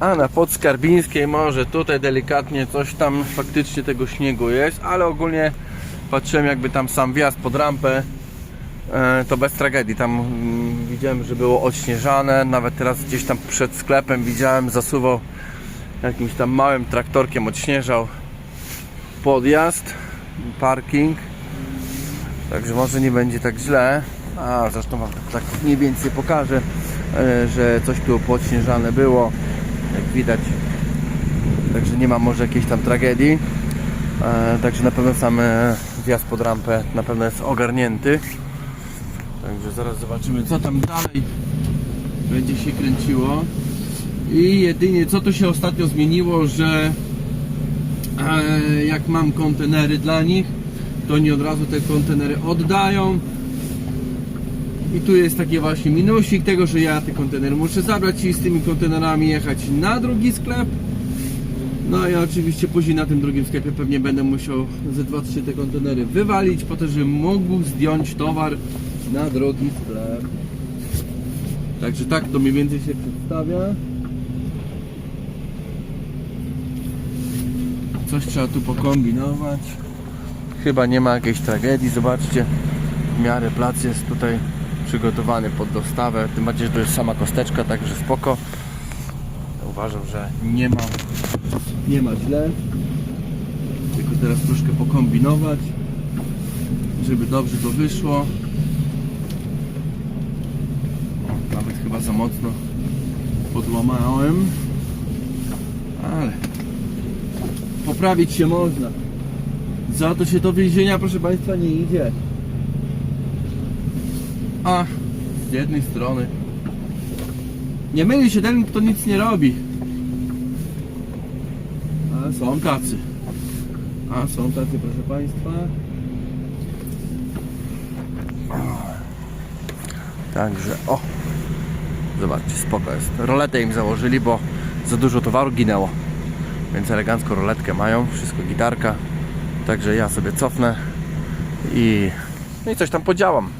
A na Podskarbińskiej może tutaj delikatnie coś tam faktycznie tego śniegu jest, ale ogólnie patrzyłem jakby tam sam wjazd pod rampę e, to bez tragedii. Tam mm, widziałem, że było odśnieżane. Nawet teraz gdzieś tam przed sklepem widziałem zasuwał jakimś tam małym traktorkiem odśnieżał podjazd, parking. Także może nie będzie tak źle. A zresztą wam tak mniej więcej pokażę, e, że coś tu podśnieżane było. Jak widać. Także nie ma może jakiejś tam tragedii. E, Także na pewno sam e, wjazd pod rampę na pewno jest ogarnięty. Także zaraz zobaczymy co tam dalej będzie się kręciło. I jedynie co tu się ostatnio zmieniło, że e, jak mam kontenery dla nich, to oni od razu te kontenery oddają. I tu jest taki właśnie minusik tego, że ja te kontenery muszę zabrać i z tymi kontenerami jechać na drugi sklep. No i oczywiście później na tym drugim sklepie pewnie będę musiał ze 2-3 te kontenery wywalić po to, żebym mógł zdjąć towar na drugi sklep. Także tak to mniej więcej się przedstawia. Coś trzeba tu pokombinować. Chyba nie ma jakiejś tragedii. Zobaczcie, w miarę plac jest tutaj przygotowany pod dostawę. Tym bardziej, że to jest sama kosteczka, także spoko. Uważam, że nie ma, nie ma źle. Tylko teraz troszkę pokombinować, żeby dobrze to wyszło. O, Nawet chyba za mocno podłamałem, ale poprawić się można. Za to się do więzienia, proszę Państwa, nie idzie. A, z jednej strony. Nie myli się ten, kto nic nie robi. A są tacy. A są tacy, proszę Państwa. Także, o. Zobaczcie, spoko jest. Roletę im założyli, bo za dużo towaru ginęło. Więc elegancko roletkę mają, wszystko gitarka. Także ja sobie cofnę i, no i coś tam podziałam.